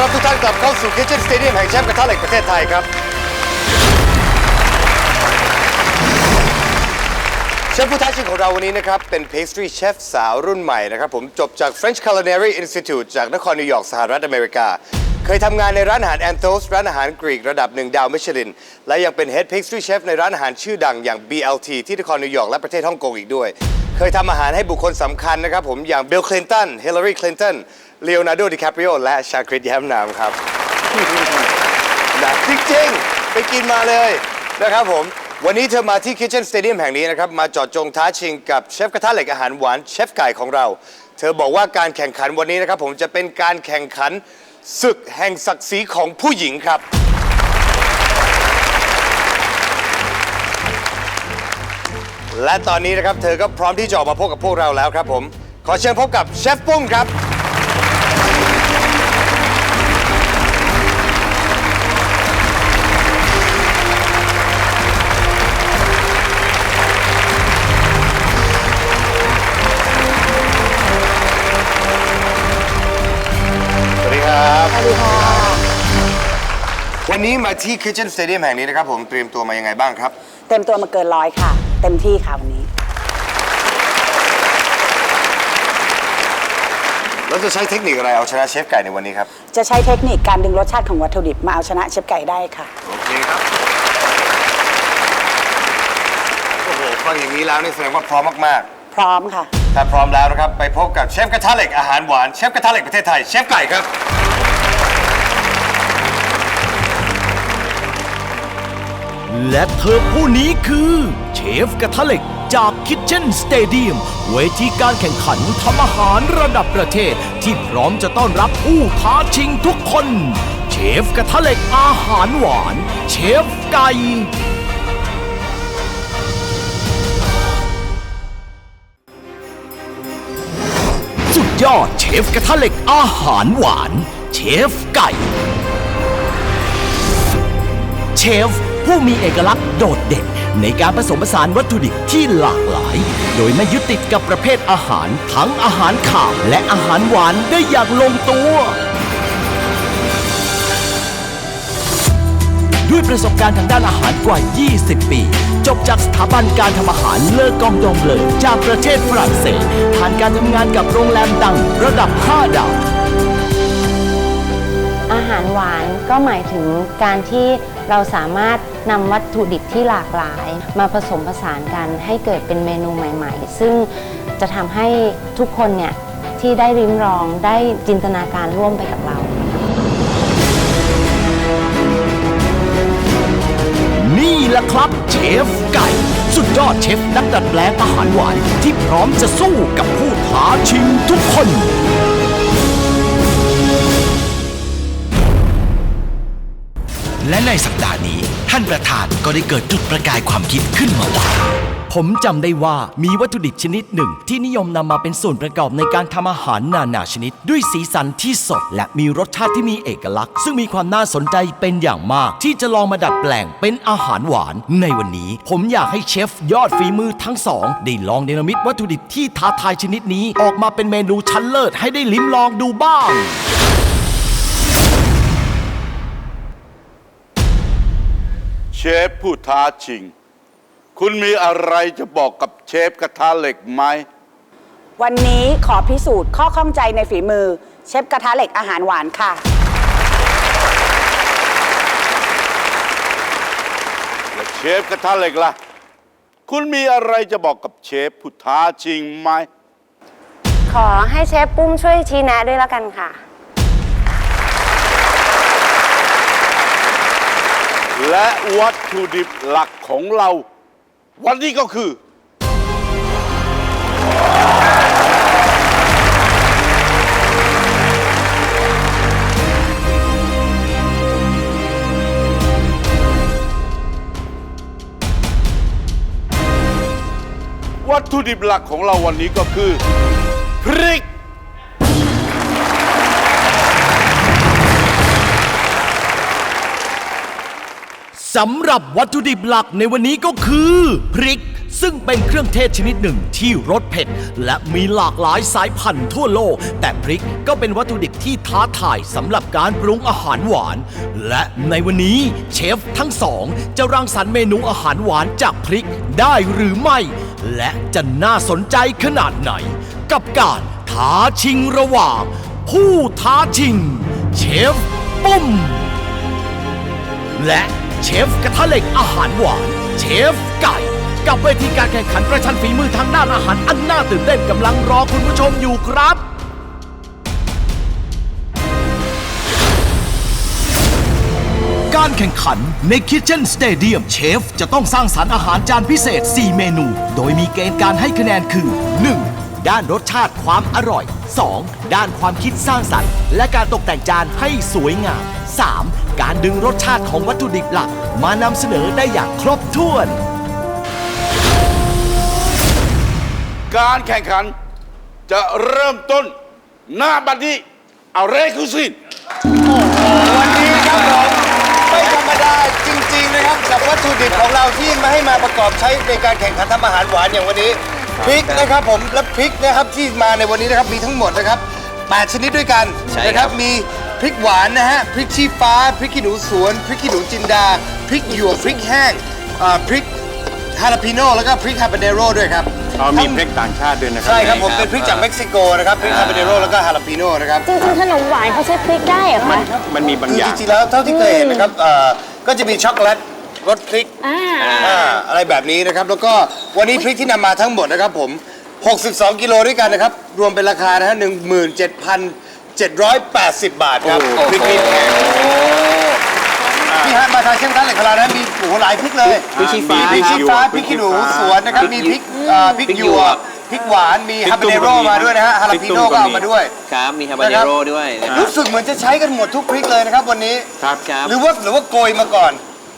รับทุกท่านกลับเข้าสู่ Kitchen Stadium แห่งแชมป์กระทะเหล็กประเทศไทยครับ เชฟผู้ท้าชิงของเราวันนี้นะครับ เป็น pastry chef สาวรุ่นใหม่นะครับ ผมจบจาก French Culinary Institute จากนครนิวยอร์กสหรัฐอเมริกา เคยทำงานในร้านอาหาร Anthos ร้านอาหารกรีกระดับหนึ่งดาวมิชลิน และยังเป็น head pastry chef ในร้านอาหารชื่อดังอย่าง BLT ที่นครนิวยอร์กและประเทศฮ่องกงอีกด้วย เคยทำอาหารให้บุคคลสำคัญนะครับผมอย่างเบลคลินตันเฮลลารีคลินตัน Bill Clinton Hillary Clinton Leonardo DiCaprio และชาคริตแย้มนามครับนะจริงๆ ไปกินมาเลยนะครับผม วันนี้เธอมาที่ Kitchen Stadium แห่งนี้นะครับ มาเจอดจงท้าชิงกับเชฟกระทะเหล็กอาหารหวานเชฟไก่ของเรา เธอบอกว่าการแข่งขันวันนี้นะครับผมจะเป็นการแข่งขันศึกแห่งศักดิ์ศรีของผู้หญิงครับ และตอนนี้นะครับ เธอก็พร้อมที่จะออกมาพบกับพวกเราแล้วครับผม ขอเชิญพบกับเชฟปุ้มครับ วันนี้มาที่ Kitchen Stadium แห่งนี้นะครับผมเตรียมตัวมายังไงบ้างครับ เต็มตัวมาเกินร้อยค่ะ เต็มที่ค่ะวันนี้ แล้วจะใช้เทคนิคอะไรเอาชนะเชฟไก่ในวันนี้ครับ จะใช้เทคนิคการดึงรสชาติของวัตถุดิบมาเอาชนะเชฟไก่ได้ค่ะ โอเคครับ โอ้โหฟังอย่างนี้แล้วนี่แสดงว่าพร้อมมากพร้อมค่ะ ๆ ถ้าพร้อมแล้วนะครับ ไปพบกับเชฟกระทะเหล็กอาหารหวานเชฟกระทะเหล็กประเทศไทยเชฟไก่ครับ และเธอผู้นี้คือเชฟกระทะเหล็กจาก Kitchen Stadium เวทีการแข่งขันทำอาหารระดับประเทศ ที่พร้อมจะต้อนรับผู้ท้าชิงทุกคน เชฟกระทะเหล็กอาหารหวาน เชฟไก่สุดยอดเชฟกระทะเหล็กอาหารหวาน เชฟไก่ เชฟ ผู้มีเอกลักษณ์โดดเด่น ในการผสมผสานวัตถุดิบที่หลากหลาย โดยไม่ยึดติดกับประเภทอาหาร ทั้งอาหารข่าวและอาหารหวานได้อย่างลงตัว ด้วยประสบการณ์ทางด้านอาหารกว่า 20 ปี จบจากสถาบันการทำอาหารเลอกองดองเลย จากประเทศฝรั่งเศสผ่านการทำงานกับโรงแรมดังระดับ 5 ดาว อาหารหวาน ก็หมายถึงการที่เราสามารถนำวัตถุดิบที่หลากหลาย มาผสมผสานกันให้เกิดเป็นเมนูใหม่ ๆ ซึ่งจะทำให้ทุกคนเนี่ยที่ได้ริมรองได้จินตนาการร่วมไปกับเรา นี่แหละครับเชฟไก่ สุดยอดเชฟนักดัดแปลงอาหารหวานที่พร้อมจะสู้กับผู้ท้าชิงทุกคน และในสัปดาห์นี้ ท่านประธานก็ได้เกิดจุดประกายความคิดขึ้นมาว่า ผมจำได้ว่ามีวัตถุดิบชนิดหนึ่ง ที่นิยมนำมาเป็นส่วนประกอบในการทำอาหารนานาชนิด ด้วยสีสันที่สด และมีรสชาติที่มีเอกลักษณ์ ซึ่งมีความน่าสนใจเป็นอย่างมาก ที่จะลองมาดัดแปลงเป็นอาหารหวาน ในวันนี้ ผมอยากให้เชฟยอดฝีมือทั้งสองได้ลองเนรมิตวัตถุดิบที่ท้าทายชนิดนี้ ออกมาเป็นเมนูชั้นเลิศให้ได้ลิ้มลองดูบ้าง เชฟผู้ท้าชิง คุณมีอะไรจะบอกกับเชฟกระทะเหล็กไหม วันนี้ขอพิสูจน์ข้อข้องใจในฝีมือ เชฟกระทะเหล็กอาหารหวานค่ะ และเชฟกระทะเหล็กล่ะ คุณมีอะไรจะบอกกับเชฟผู้ท้าชิงไหม ขอให้เชฟปุ้มช่วยชี้แนะด้วยแล้วกันค่ะ และวัตถุดิบหลักของเรา วันนี้ก็คือ วัตถุดิบหลักของเราวันนี้ก็คือพริก สำหรับวัตถุดิบหลักในวันนี้ก็คือ พริก ซึ่งเป็นเครื่องเทศชนิดหนึ่งที่รสเผ็ด และมีหลากหลายสายพันธุ์ทั่วโลก แต่พริกก็เป็นวัตถุดิบที่ท้าทายสำหรับการปรุงอาหารหวาน และในวันนี้เชฟทั้งสอง จะรังสรรค์เมนูอาหารหวานจากพริกได้หรือไม่ และจะน่าสนใจขนาดไหน กับการท้าชิงระหว่าง ผู้ท้าชิง เชฟปุ้มและ เชฟกระทะเหล็กอาหารหวาน เชฟไก่ กับเวทีการแข่งขันประชันฝีมือทางด้านอาหารอันน่าตื่นเต้นกำลังรอคุณผู้ชมอยู่ครับ การแข่งขันใน Kitchen Stadium เชฟจะต้องสร้างสรรค์อาหารจานพิเศษ 4 เมนู โดยมีเกณฑ์การให้คะแนนคือ 1. ด้านรสชาติความอร่อย 2. ด้านความคิดสร้างสรรค์ และการตกแต่งจานให้สวยงาม 3. การดึงรสชาติของวัตถุดิบหลัก มานำเสนอได้อย่างครบถ้วน การแข่งขันจะเริ่มต้นหน้าบัดนี้เอาเรคุสินวันนี้ครับผมไม่ธรรมดาจริง ๆ นะครับกับวัตถุดิบของเราที่มาให้มาประกอบใช้ในการแข่งขันทำอาหารหวานอย่างวันนี้ พริกนะครับผมและพริกนะครับที่มาในวันนี้นะครับมีทั้งหมดนะครับ8ชนิดด้วยกันนะครับมีพริกหวานนะฮะพริกชี้ฟ้าพริกขี้หนูสวนพริกขี้หนูจินดาพริกหยวกพริกแห้งอ่าพริกฮาลาปิโน่แล้วก็พริกฮาบาเนโร่ด้วยครับอ๋อมีพริกต่างชาติด้วยนะครัใช่ครับผมเป็นพริกจากเม็กซิโกนะครับพริกฮาบาเนโร่แล้วก็ฮาลาปิโน่นะครับ จริงๆขนมหวานเขาใช้พริกได้เหรอคะมันมีบางคืออจย่าง ริงๆแล้วเท่าที่เคยเห็นนะครับเอ่อก็จะมีช็อกโกแลต รสพริกอ่า อ่าอะไรแบบนี้นะครับ แล้วก็วันนี้พริกที่นำมาทั้งหมดนะครับผม 62 กิโลด้วยกันนะครับ รวมเป็นราคานะฮะ17,780 บาทครับพริกพริกแพงที่ฮะมาทางเชียงรายของเรานะมีโอ้โหหลายพริกเลยพริกชี้ฟ้ามีพริกชี้ฟ้าพริกขี้หนูสวนนะครับมีพริกเอ่อพริกหยวกพริกหวานมีฮาบาเนโร่มาด้วยนะฮะฮาลาปิโน่ก็เอามาด้วย ครับ มีฮาบาเนโร่ด้วยนะครับรู้สึกเหมือนจะใช้กันหมดทุกพริกเลยนะครับวันนี้ ครับครับหรือว่าหรือว่าโกยมาก่อน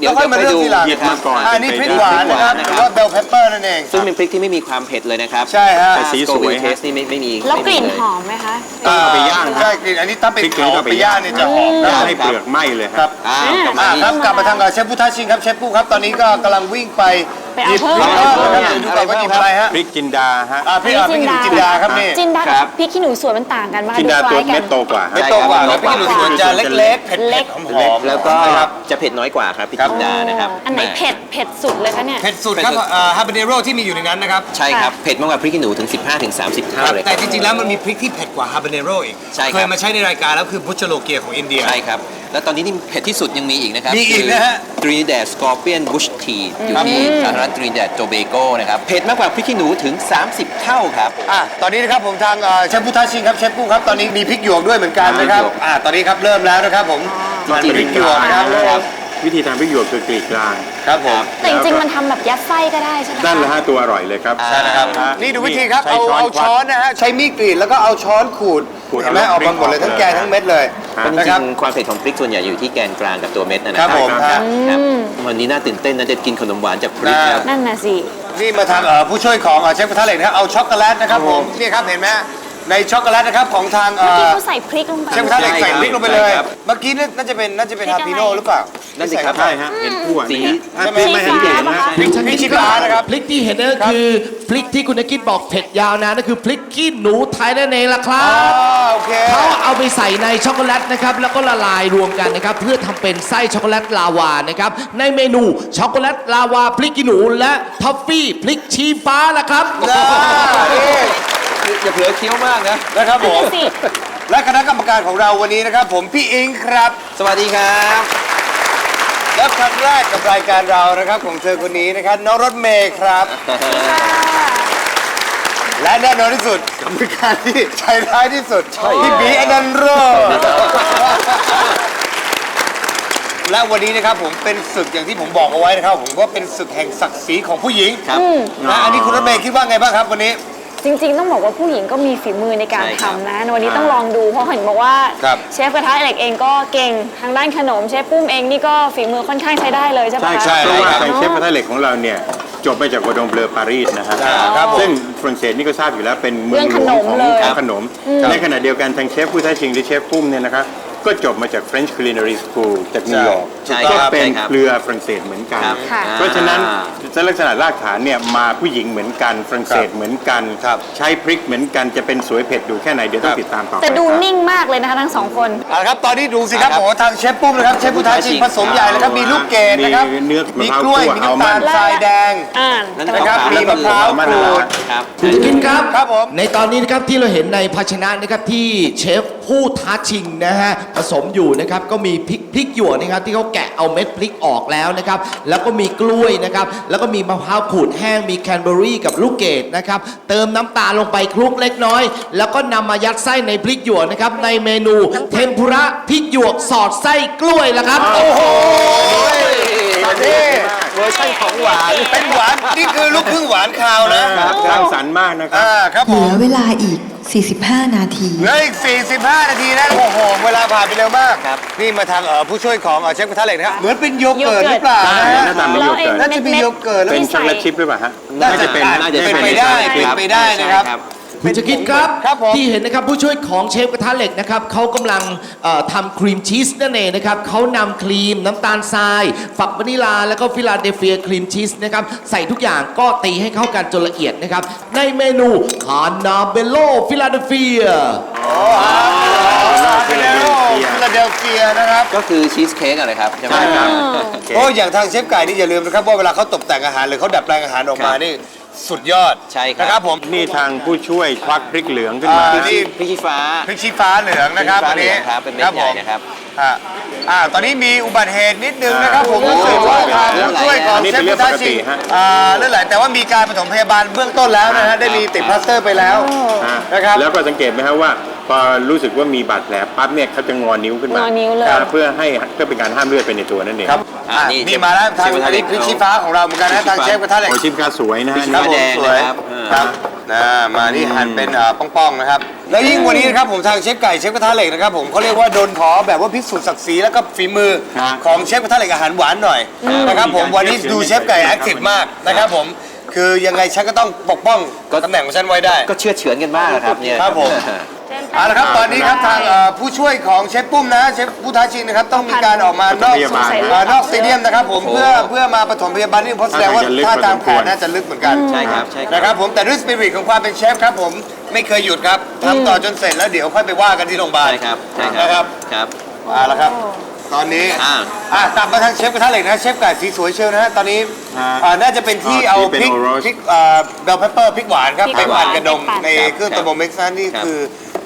เดี๋ยวแล้วค่อยมาเลือกทีหลังหยิบมาก่อนอ่านี่พริกหวานนะครับหรือว่าเบลเพปเปอร์นั่นเอง ซึ่งเป็นพริกที่ไม่มีความเผ็ดเลยนะครับใช่ฮะ แต่สีสวยเทสนี่ไม่ไม่มีแล้วกลิ่นไม่มีหอมไหมคะ ต้องเอาไปย่างใช่กลิ่นอันนี้ถ้าเป็นพริกเผาเอาไปไปย่าย่างงเนี่ยจะหอมย่านะงให้เปลือกไหม้เลยครับอ้าวกลับมาอ่าที่ครับกลับมาทางกับเชฟผู้ท้าชิงครับเชฟผู้ครับตอนนี้ก็กำลังวิ่งไป ไปเอาหยิบเพิ่มพริกเพิ่มนะครับเดี๋ยวดูก่อนว่าหยิบอะไรฮะพริกจินดาฮะอ่าพริกอ่าพริกขี้หนูจินดาครับนี่จินดาครักับบพริกขี้หนูสวนมันต่างกันมากจินดาคตัวล้ายๆกัเม็นดโตกว่าไม่ฮะโตกว่าใช่คครัรับบพริกขี้หนูสวนจะเล็กๆเผ็เล็ดกๆหอมๆแล้วก็นะครับจะเผ็ดน้อยกว่าครับพริกครับจินดานะครับอันไหนเผ็ดเผ็ดสุดเลยคะเนี่ยเผ็ดสุดครับฮาบาเนโร่ที่มีอยู่ในนั้นนะครับใช่ครับเผ็ดมากกว่าพริกขี้หนูถึง 15-30 เท่าเลยคแต่รับจริงๆแล้วมันมีพริกที่เผ็ดกว่าฮาบาเนโร่อีกใช่ครับเคยมาใช้ในรายการแล้วคือพุชโลเกียของอินเดียใช่ครับแล้วตอนนี้ที่เผ็ดที่สุดยังมีอีกนะครับมีอีกนะฮะตรีแดดสกอร์เปียนบุชทีอยู่ที่สหรัฐตรีแดดโตเบโกนะครับเผ็ดมากกว่าพริกขี้หนูถึง 30 เท่าครับ อะตอนนี้นะครับผมทางเอ่อเชฟพุทธาชิงครับเชฟกุ้งครับตอนนี้มีพริกหยวกด้วยเหมือนกันนะครับพริกหยวกอะตอนนี้ครับเริ่มแล้วนะครับผมมันพริกหยวกนะครับครับ วิธีทำพริกหยวกคือกรีดกลางครับผมแต่จริงๆ มันทำแบบยัดไส้ก็ได้ใช่ไหมคะนั่นแหละฮะตัวอร่อยเลยครับอ่าใช่นะครับฮะนี่ดูวิธีครับใช้เอาช้อนเอาช้อนนะฮะใช้มีดกรีดแล้วก็เอาช้อนขูด ขูดเห็นไหมเอาออกมาหมดเลยพริกออกทั้งแกนทั้งเม็ดเลยครับจนะคริรับ งๆความเผ็ดของพริกส่วนใหญ่อยู่ที่แกนกลางกับตัวเม็ดนะนะครับผมคฮะรับครับวันนี้น่าตื่นเต้นนะจะกินขนมหวานจากพริกครับ นั่นน่ะสิ นี่มาทางเอ่อผู้ช่วยของเอ่อเชฟพุทธาเหล็กนะครับเอาช็อกโกแลตนะครับผมนี่ครับเห็นไหม ในช็อกโกแลตนะครับของทางเอ่เมื่อกี้อเขาใส่พริกลงไป เชฟพุทธาเหล็กใส่พริกลงไปเลย ใช่ครับ เมื่อกี้น่าจะเป็นน่าจะเป็นพริกฮาอะไรปิโน่หรือเปล่านั่นสิครับใช่ฮะเห็นทั่วสีฮะพริกไม่เห็นเห็นนะพริกพริกชี้ฟ้านะครับ พริกที่เห็นนั่นก็คือพริกที่คุณนกิจบอกเผ็ดยาวนานนั่นคือพริกขี้หนูไทยนั่นเองล่ะครัอ๋บอโอเค เขาเอาไปใส่ในช็อกโกแลตนะครับ แล้วก็ละลายรวมกันนะครับ เพื่อทำเป็นไส้ช็อกโกแลตลาวานะครับ ในเมนูช็อกโกแลตลาวาพริกขี้หนู และท็อฟฟี่พริกชี้ฟ้าละครับนะนี่ อย่าเผลอเคี้ยวมากนะนะครับผมสิ และคณะกรรมการของเราวันนี้นะครับผมพี่อิงครับ สวัสดีครับ และครั้งแรกกับรายการเรานะครับของเธอคนนี้นะครับน้องรถเมย์ครับ และแน่นอนที่สุดกรรมการที่ใจร้ายที่สุดพี่บีอนันต์โรจน์และวันนี้นะครับผมเป็นศึกอย่างที่ผมบอกเอาไว้นะครับ ผมว่าเป็นศึกแห่งศักดิ์ศรีของผู้หญิงครับนะอันนี้คุณรถเมย์คิดว่าไงบ้างครับวันนี้ จริงๆ ต้องบอกว่าผู้หญิงก็มีฝีมือในการใช่ครับทำนะวันนี้ต้องลองดูเพราะเห็นบอกว่าครับเชฟกระทะเหล็กเองก็เก่งทางด้านขนมเชฟปุ้มเองนี่ก็ฝีมือค่อนข้างใช้ได้เลยใช่ปะใช่คะ ใช่เพราะว่าครับ ทางเชฟกระทะเหล็กของเราเนี่ยจบไปจากโกดงเบลอปารีสนะฮะอ่าครับผมซึ่งฝรั่งเศสนี่ก็ทราบอยู่แล้วเป็นเมืองหลวงของของขนม ในขณะเดียวกันทางเชฟผู้ท้าชิงหรือเชฟปุ้มเนี่ยนะครับ ก็จบมาจาก French Culinary School จากนิวยอร์กใช่ก็ครับเป็นใช่ครับเครือฝรั่งเศสเหมือนกัน ครับค่ะ เพราะฉะนั้นลักษณะรากฐานเนี่ยมาผู้หญิงเหมือนกันฝรั่งเศสเหมือนกัน ครับใช้พริกเหมือนกันจะเป็นสวยเผ็ดดูแค่ไหนเดี๋ยวต้องติดตามต่อไปแต่ดูครับ นิ่งมากเลยนะคะทั้งสองคน เอาละครับ ตอนนี้ดูสิครับครับโอ้โหทางเชฟปุ้มนะครับ เชฟพุทธาชิงผสมใหญ่เลยครับ มีลูกเกดนะครับ มีเนื้อมีมะพร้าวกล้วย คั่วมีน้ำตาลอัลมอนด์ ทรายแดง อ่านนั่นนะครับมะพร้าวมีมะพร้าวมะขูนาวดครับ คุณจะคิดครับ ครับผม ในตอนนี้นะครับที่เราเห็นในภาชนะนะครับที่เชฟ ผู้ท้าชิงนะฮะผสมอยู่นะครับก็มีพริกพริกหยวกนะครับที่เขาแกะเอาเม็ดพริกออกแล้วนะครับแล้วก็มีกล้วยนะครับแล้วก็มีมะพร้าวขูดแห้งมีแคนเบอรี่กับลูกเกดนะครับเติมน้ำตาลลงไปคลุกเล็กน้อย แล้วก็นำมายัดไส้ในพริกหยวกนะครับในเมนูเทมปุระพริกหยวกสอดไส้กล้วยละครับโอ้โห นี่เวอร์ชันของหวานเป็นหวานนี่คือลูกครึ่งหวานคาวนะครับสร้างสรรค์มากนะครับอ่าครับผเหลืมอเวลาอีก 45 นาที เหลืออีก 45 นาทีนะโอ้โหเวลาผ่านไปเร็วมากครับนี่มาทางเอ่อผู้ช่วยของเอ่อเชฟกระทะเหล็กนะครับเหมือนเป็นโยเกิร์ตโยเกิร์ตหรือเปล่าใช่นะฮะหน้าตาเป็นโยเกิร์ตน่าจะเป็นโยเกิร์ตแล้ว เป็นมีช็อกโกแลตชิพหรือเปล่าฮะ น่าจะเป็นน่าจะเป็นไปได้เป็นไปได้นะครับ คุณจะคิดครับครับผม ที่เห็นนะครับผู้ช่วยของเชฟกระทะเหล็กนะครับเขากำลังเอ่อทำครีมชีสนั่นเองนะครับเขานำครีมน้ำตาลทราย ฝักวานิลา แล้วก็ฟิลาเดลเฟียครีมชีสนะครับใส่ทุกอย่างก็ตีให้เข้ากันจนละเอียดนะครับในเมนูคานาเบโลฟิลาเดลเฟีย ฟิลาเดลฟิลาเดลเฟียนะครับ ก็คือชีสเค้กอะไรครับใช่ไหมใช่ครับ โอ้อย่างทางเชฟไก่นี่อย่าลืมนะครับว่าเวลาเขาตกแต่งอาหารหรือเขาดัดแปลงอาหารออกมาครับ นี่ สุดยอดใช่ครับ นะครับผม นี่ทางผู้ช่วยควักพริกเหลืองขึ้นมา อ่า นี่ พริกชี้ฟ้าพริกชี้ฟ้าเหลืองนะครับพอักนชี้นี้ฟ้าเหลืองครับเป็นเม็ดใหญ่นะครับอ่าอ่าตอนนี้มีอุบัติเหตุนิดนึงนะครับผมรู้สึกว่าทางผู้ช่วยของอันนี้เชเป็ฟนเรื่พุองทธาชิงปกติฮะ อ่าเลือดไหลแต่ว่ามีการปฐมพยาบาลเบื้องต้นแล้วนะฮะได้มีติดพลาสเตอร์ไปแล้วอ่านะครับ แล้วก็สังเกตไหมครับว่า พอรู้สึกว่ามีบาดแผลปั๊บเนี่ยเขาจะงอนิ้วขึ้นมางอนิ้วเลยอ่าเพื่อให้เพื่อเป็นการห้ามเลือดไปในตัวนั่นเองครับอ่าอ่านี่นี่มาแล้วทางเชฟกระทะอันเหล็นี้กพริกชี้ฟ้าของเราเหมือนกันนะทางเชฟกระทะเหล็ก โอ้ชิมกาสวยนะฮะ ครับนี่ผมแดงสวยนะครับเออ ครับนะมานี่หั่นเป็นเอ่อป้องๆนะครับ แล้วยิ่งวันนี้นะครับผมทางเชฟไก่เชฟกระทะเหล็กนะครับผมเขาเรียกว่าโดนขอแบบว่าพิสูจน์ศักดิ์ศรีแล้วก็ฝีมือของเชฟกระทะเหล็กอาหารหวานหน่อยนะครับผมวันนี้ดูเชฟไก่แอคทีฟมากนะครับผมคือยังไงฉันก็ต้องปกป้องตำแหน่งของฉันไว้ได้ ก็เชื่อเฉือนกันมากนะครับเนี่ย ครับผม เอาละครับตอนนี้ครับทางเอ่อผู้ช่วยของเชฟปุ้มนะเชฟผู้ท้าชิงนะครับต้องมีการออกมานอกปฐมพยาบาลเอ่อนอกสเตเดียมนะครับผมเพื่อเพื่อมาปฐมพยาบาลนี่เพราะแสดงว่าท่าทางจะลึกท่าทางแผลพอสมควรน่าจะลึกเหมือนกันใช่ครับใช่ครับ นะครับผมแต่ด้วยสปิริตของความเป็นเชฟครับผมไม่เคยหยุดครับทำต่อจนเสร็จแล้วเดี๋ยวค่อยไปว่ากันที่โรงพยาบาลใช่ครับใช่คนะครัรับบครับเอาละครับ ตอนนี้อ่า อะกลับมาทางเชฟกระทะเหล็กนะเชฟไก่สีสวยเชียวนะฮะตอนนี้ฮะอ่าน่าจะเป็นที่อ๋อเอาที่เป็นพริกโอโรสพริกเบลเพปเปอร์พริกหวานครับพริไปกหหวานวานกระดมไปปั่น ในเครื่องครับตัวโมเม็กซ์นั่นนี่ครับ คือ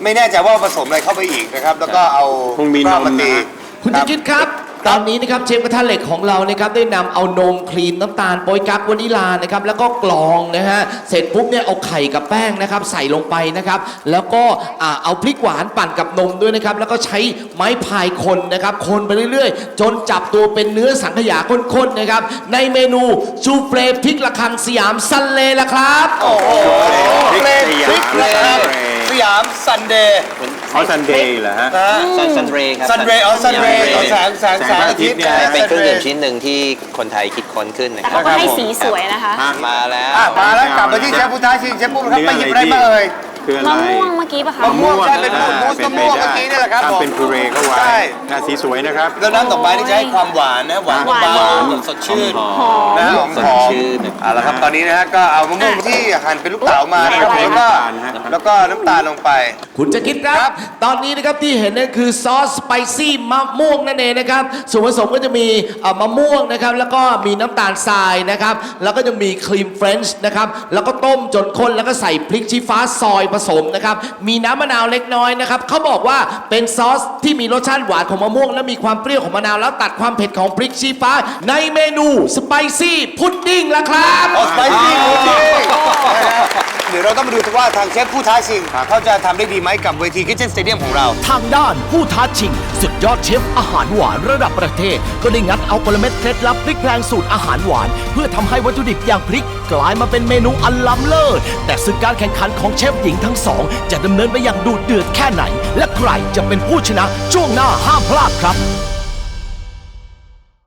ไม่แน่ใจว่าผสมอะไรเข้าไปอีกนะครับ แล้วก็เอาคงมีนมมาตีนะฮะคุณจะคิดครับ ตอนนี้นะครับเชฟกระทะเหล็กของเรานะครับได้นำเอานมครีมน้ำตาลโปยกั๊กวานิลานะครับแล้วก็กรองนะฮะเสร็จปุ๊บเนี่ยเอาไข่กับแป้งนะครับใส่ลงไปนะครับแล้วก็อ่าเอาพริกหวานปั่นกับนมด้วยนะครับแล้วก็ใช้ไม้พายคนนะครับคนไปเรื่อยๆ จนจับตัวเป็นเนื้อสังขยาข้นๆนะครับในเมนูชูเฟรพริกละคังสยามซันเลล่ะครับ โอ้โหพริกเพลงสยามพริกนะครับส ยามซันเดย์อ๋อซันเดย์เหรอฮะ นะฮะ ซันซันเรย์ครับ ซันเรย์อ๋อซันเรย์ต่อแสงแสงแสงอาทิตย์แสงอาทิตย์เนี่ยะเป็นเครื่องดื่มซัชิ้นหนึ่งที่คนไทยคิดค้นขึ้นนะแต่ครัเขาบก็ให้สีสวยนะคะ มาแล้ว อะมาแล้วกลับมาที่เชฟพุทธาชิงเชฟปุ้มครับไปหยิบอะไรมาเอ่ย คืออะไรมะม่วงเมื่อกี้ปะคะมะม่วงใช่เป็นอ่ามูสมะม่วงเมื่อกี้นี่แหละครับผมทำเป็นพูเรเข้าไว้ใช่น่าสีสวยนะครับ แล้วน้ำดอกไม้นี่จะให้ความหวานนะหวานหวานเบาๆแบบสดชื่นหอมนะหอมสหดอมชื่นเอาละครับตอนนี้นะฮะก็เอามะม่วงที่หั่นเป็นลูกเต๋ามานะครับแล้วก็น้ำตาลฮะแล้วก็น้ำตาลลงไป คุณจะคิดครับครับ ตอนนี้นะครับที่เห็นนั่นคือซอสสไปซี่มะม่วงนั่นเองนะครับส่วนผสมก็จะมีเอ่อมะม่วงนะครับแล้วก็มีน้ำตาลทรายนะครับแล้วก็จะมีครีมเฟรนช์นะครับแล้วก็ต้มจนข้นแล้วก็ใส่พริกชี้ฟ้าซอยผสมนะครับ มีน้ำมะนาวเล็กน้อยนะครับเขาบอกว่าเป็นซอสที่มีรสชาติหวานของมะม่วง และมีความเปรี้ยวของมะนาวแล้วตัดความเผ็ดของพริกชี้ฟ้า ในเมนูสไปซี่พุดดิ้งละครับออสไปซี่พุดดิ้ง เดี๋ยวเราต้องมาดูว่าทางเชฟผู้ท้าชิง เขาจะทำได้ดีไหมกับเวทีคิ t เ e นสเตเดียมของเรา ทางด้านผู้ท้าชิง สุดยอดเชฟอาหารหวานระดับประเทศ ก็ได้งัดเอากลเม็ดเคล็ดลับพริกแพลงสูตรอาหารหวาน เพื่อทำให้วัตถุดิบอย่างพริก กลายมาเป็นเมนูอันล้ำเลิศแต่ซึ่งการแข่งขันของเชฟหญิงทั้งสอง จะดำเนินไปอย่างดูเดือดแค่ไหน และใครจะเป็นผู้ชนะช่วงหน้าห้ามพลาดครับ